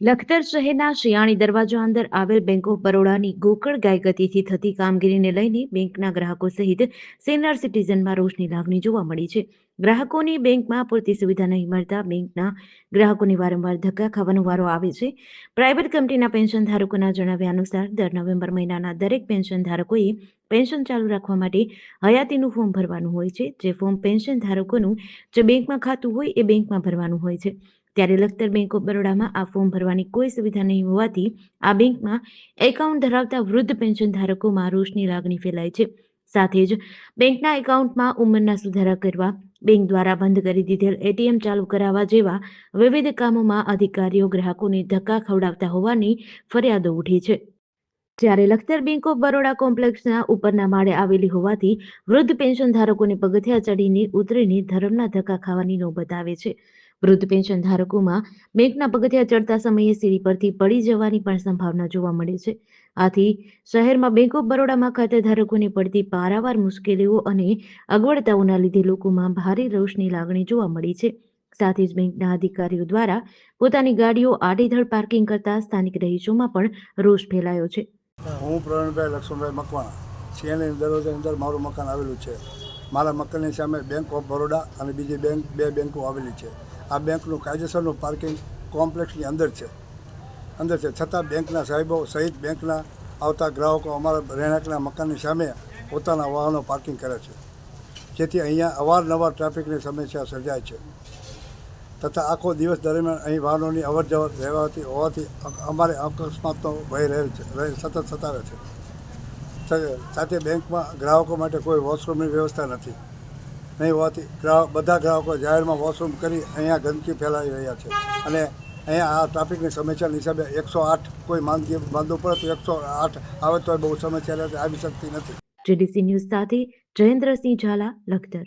લખતર શહેરના શિયાળી દરવાજા અંદર આવેલ બેંક ઓફ બરોડાની ગોકળ ગાય ગતિથી થતી કામગીરીને લઈને બેંકના ગ્રાહકો સહિત સિનિયર સિટીઝનમાં રોષની લાગણી જોવા મળી છે. ગ્રાહકોની બેંકમાં પૂરતી સુવિધા નહીં મળતા બેંકના ગ્રાહકોને વારંવાર ધક્કા ખાવાનો વારો આવે છે. પ્રાઇવેટ કંપનીના પેન્શન ધારકોના જણાવ્યા અનુસાર, દર નવેમ્બર મહિનાના દરેક પેન્શન ધારકોએ પેન્શન ચાલુ રાખવા માટે હયાતીનું ફોર્મ ભરવાનું હોય છે. જે ફોર્મ પેન્શન ધારકોનું જે બેંકમાં ખાતું હોય એ બેંકમાં ભરવાનું હોય છે. ત્યારે લખતર બેંક ઓફ બરોડામાં આ ફોર્મ ભરવાની કોઈ સુવિધા નહીં હોવાથી આ બેંકમાં એકાઉન્ટ ધરાવતા વૃદ્ધ પેન્શન ધારકોમાં રોષની લાગણી ફેલાય છે. સાથે જ બેંકના એકાઉન્ટમાં ઉંમરના સુધારા કરવા, બેંક દ્વારા બંધ કરી દીધેલ એટીએમ ચાલુ કરાવવા જેવા વિવિધ કામોમાં અધિકારીઓ ગ્રાહકોને ધક્કા ખવડાવતા હોવાની ફરિયાદો ઉઠી છે. જ્યારે લખતર બેંક ઓફ બરોડા કોમ્પ્લેક્સના ઉપરના માળે આવેલી હોવાથી વૃદ્ધ પેન્શન ધારકોને પગથિયા ચડીને ઉતરીને ધરમના ધક્કા ખાવાની નોબત આવે છે. વૃદ્ધ પેન્શન ધારકોમાં મેઘના પગથિયા ચડતા સમયે સીડી પરથી પડી જવાની પણ સંભાવના જોવા મળે છે. આથી શહેરમાં બેંક ઓફ બરોડામાં ખાતે ધારકોને પડતી પારાવાર મુશ્કેલીઓ અને અગવડતાઓના લીધે લોકોમાં ભારે રોષની લાગણી જોવા મળી છે. સાથે જ બેંકના અધિકારીઓ દ્વારા પોતાની ગાડીઓ આડેધડ પાર્કિંગ કરતા સ્થાનિક રહીશોમાં પણ રોષ ફેલાયો છે. હું પ્રવીણભાઈ લક્ષ્મણભાઈ મકવાણા સીએનએ દરવાજાની અંદર મારું મકાન આવેલું છે. મારા મકાનની સામે બેંક ઓફ બરોડા અને બીજી બેંક, બે બેંકો આવેલી છે. આ બેંકનું કાયદેસરનું પાર્કિંગ કોમ્પ્લેક્સની અંદર છે. અંદર છે. છતાં બેંકના સાહેબો સહિત બેંકના આવતા ગ્રાહકો અમારા રહેણાંકના મકાનની સામે પોતાના વાહનો પાર્કિંગ કરે છે. જેથી અહીંયા અવારનવાર ટ્રાફિકની સમસ્યા સર્જાય છે. તથા આખો દિવસ દરમિયાન અહીં વાહનોની અવર જવર રહેવાથી હોવાથી અમારે અકસ્માતનો ભય રહેલ છે સતત સતાવે છે. સાથે બેંકમાં ગ્રાહકો માટે કોઈ વોશરૂમની વ્યવસ્થા નથી. નહીં હોવાથી ગ્રાહક, બધા ગ્રાહકો જાહેરમાં વોશરૂમ કરી અહીંયા ગંદકી ફેલાવી રહ્યા છે. અને અહીંયા આ ટ્રાફિકની સમસ્યાના હિસાબે એકસો આઠ કોઈ માંદગી માંદવું પડે તો એકસો આઠ આવે તો બહુ સમસ્યા આવી શકતી નથી. જેડીસી ન્યૂઝ સાથે જયેન્દ્રસિંહ ઝાલા, લખતર.